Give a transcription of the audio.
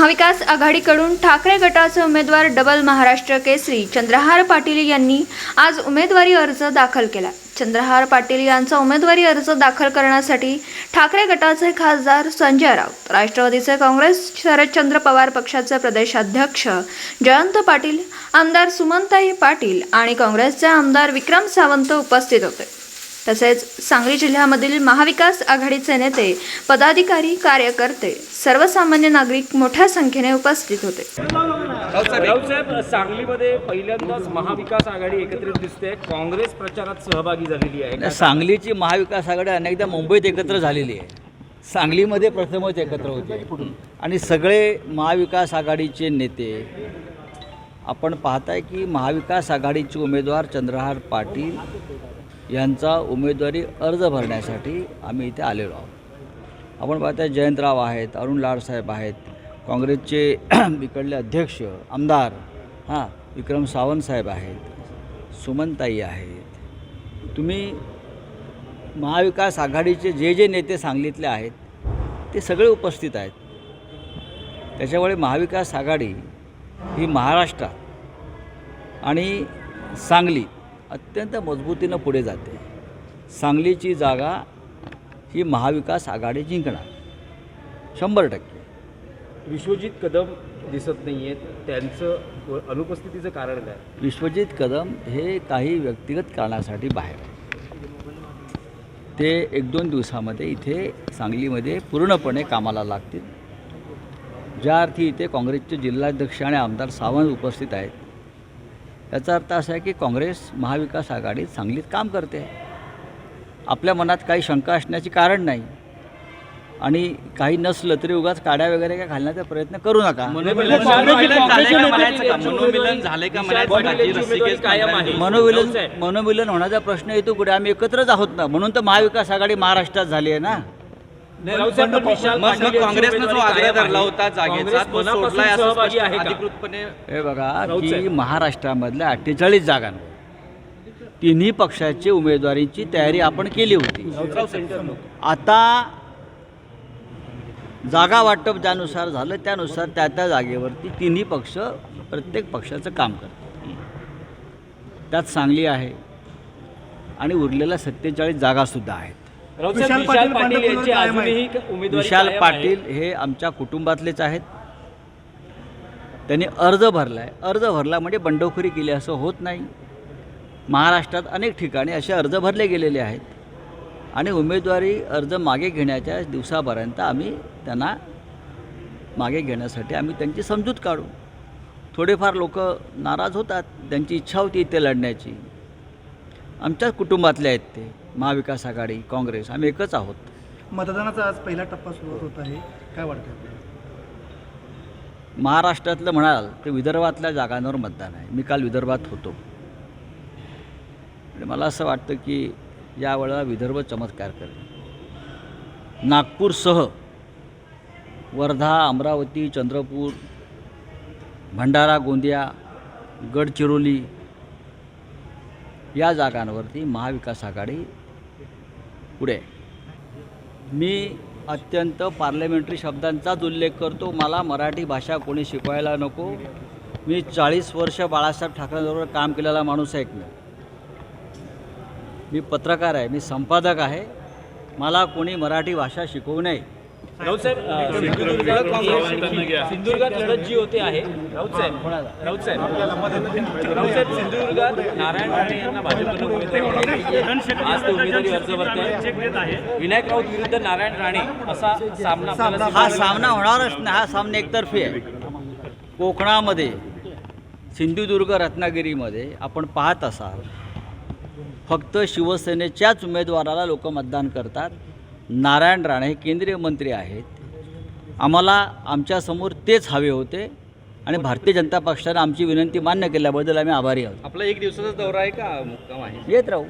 महाविकास आघाडीकडून ठाकरे गटाचे उमेदवार डबल महाराष्ट्र केसरी चंद्रहार पाटील यांनी आज उमेदवारी अर्ज दाखल केला. चंद्रहार पाटील यांचा उमेदवारी अर्ज दाखल करण्यासाठी ठाकरे गटाचे खासदार संजय राऊत राष्ट्रवादीचे काँग्रेस शरदचंद्र पवार पक्षाचे प्रदेशाध्यक्ष जयंत पाटील आमदार सुमंताई पाटील आणि काँग्रेसचे आमदार विक्रम सावंत उपस्थित होते. तसेच सांगली जिल्ह्यामधील महाविकास आघाडीचे नेते पदाधिकारी कार्यकर्ते सर्वसामान्य नागरिक मोठ्या संख्येने उपस्थित होते. सांगलीमध्ये पहिल्यांदाच महाविकास आघाडी एकत्रित दिसते. काँग्रेस प्रचारात सहभागी झालेली आहे. सांगलीची महाविकास आघाडी अनेकदा मुंबईत एकत्र झालेली आहे. सांगलीमध्ये प्रथमच एकत्र होते. आणि सगळे महाविकास आघाडीचे नेते आपण पाहताय की महाविकास आघाडीचे उमेदवार चंद्रहार पाटील यांचा उमेदवारी अर्ज भरण्यासाठी आम्ही इथे आलेलो आहोत. आपण पाहता जयंतराव आहेत अरुण लाडसाहेब आहेत काँग्रेसचे इकडले अध्यक्ष आमदार हां विक्रम सावंत साहेब आहेत सुमनताई आहेत. तुम्ही महाविकास आघाडीचे जे जे नेते सांगलीतले आहेत ते सगळे उपस्थित आहेत. त्याच्यामुळे महाविकास आघाडी ही महाराष्ट्रात आणि सांगली अत्यंत मजबूतीनं पुढे जाते. सांगलीची जागा ही महाविकास आघाडी जिंकणार. शंभर टक्के. विश्वजित कदम दिसत नाहीयेत. त्यांचं अनुपस्थितीचं कारण काय? विश्वजित कदम हे काही व्यक्तिगत कारणासाठी बाहेर ते एक दोन दिवसामध्ये इथे सांगलीमध्ये पूर्णपणे कामाला लागतील. ज्या अर्थी इथे काँग्रेसचे जिल्हाध्यक्ष आणि आमदार सावंत उपस्थित आहेत. याचा अर्थ असा आहे की काँग्रेस महाविकास आघाडीत सांगलीत काम करते. आपल्या मनात काही शंका असण्याचे कारण नाही. आणि काही नसलं तरी उगाच काड्या वगैरे काय घालण्याचा प्रयत्न करू नका. कायम आहे मनोविलन मनोविलन होण्याचा प्रश्न येतो कुठे? आम्ही एकत्रच आहोत ना. म्हणून तर महाविकास आघाडी महाराष्ट्रात झाली आहे ना. मग काँग्रेसनं जो आग्रह धरला. होता जागेचा तो सोडलाय असं? अधिकृतपणे हे बघा की. महाराष्ट्रामधल्या अठ्ठेचाळीस जागांवर तिन्ही पक्षाची उमेदवारीची तयारी आपण केली होती आता जागा वाटप ज्यानुसार झालं त्यानुसार त्या त्या जागेवरती तिन्ही पक्ष प्रत्येक पक्षाचं काम करतात त्यात सांगली आहे आणि उरलेल्या सत्तेचाळीस जागासुद्धा आहेत विशाल पाटील यांची अजूनही उमेदवारी विशाल कायम आहे. पाटील हे आमच्या कुटुंबातलेच आहेत. त्यांनी अर्ज भरला आहे अर्ज भरला म्हणजे बंडखोरी केली असं होत नाही. महाराष्ट्रात अनेक ठिकाणी असे अर्ज भरले गेलेले आहेत. आणि उमेदवारी अर्ज मागे घेण्याच्या दिवसापर्यंत आम्ही त्यांना मागे घेण्यासाठी आम्ही त्यांची समजूत काढू. थोडेफार लोक नाराज होतात. त्यांची इच्छा होती इथे लढण्याची. आमच्याच कुटुंबातले आहेत ते. महाविकास आघाडी काँग्रेस आम्ही एकच आहोत. मतदानाचा आज पहिला टप्पा सुरू होत आहे. काय वाटतं आपल्याला? महाराष्ट्रातलं म्हणाल तर विदर्भातल्या जागांवर मतदान आहे. मी काल विदर्भात होतो. आणि मला असं वाटतं की यावेळेला विदर्भ चमत्कार करेल. नागपूरसह वर्धा अमरावती चंद्रपूर भंडारा गोंदिया गडचिरोली या जागांवरती महाविकास आघाडी पुढे. मी अत्यंत पार्लमेंटरी शब्दांचाच उल्लेख करतो. मला मराठी भाषा कोणी शिकवायला नको. मी चाळीस वर्ष बाळासाहेब ठाकरेंबरोबर काम केलेला माणूस आहे एक मी. मी पत्रकार आहे. मी संपादक आहे. मला कोणी मराठी भाषा शिकवू नये. राऊतसाहेब अ, सिंधुदुर्गात सिंधुदुर्गात लढत जी होते आहे राऊतसाहेब कोणाला? राऊतसाहेब राऊतसाहेब सिंधुदुर्गात नारायण राणे यांना भाजपनं उमेदवारी दिली आहे. आज ते उमेदवारी अर्ज भरते विनायक राऊत विरुद्ध नारायण राणे असा सामना आपल्याला हा सामना होणारच नाही. हा सामना एकतर्फी आहे. कोकणामध्ये सिंधुदुर्ग रत्नागिरीमध्ये आपण पाहत असाल फक्त शिवसेनेच्याच उमेदवाराला लोक मतदान करतात. नारायण राणे हे केंद्रीय मंत्री आहेत. आम्हाला आमच्यासमोर तेच हवे होते आणि भारतीय जनता पक्षाने आमची विनंती मान्य केल्याबद्दल आम्ही आभारी आहोत. आपला एक दिवसाचा दौरा आहे का मुक्काम आहे? येत राहू.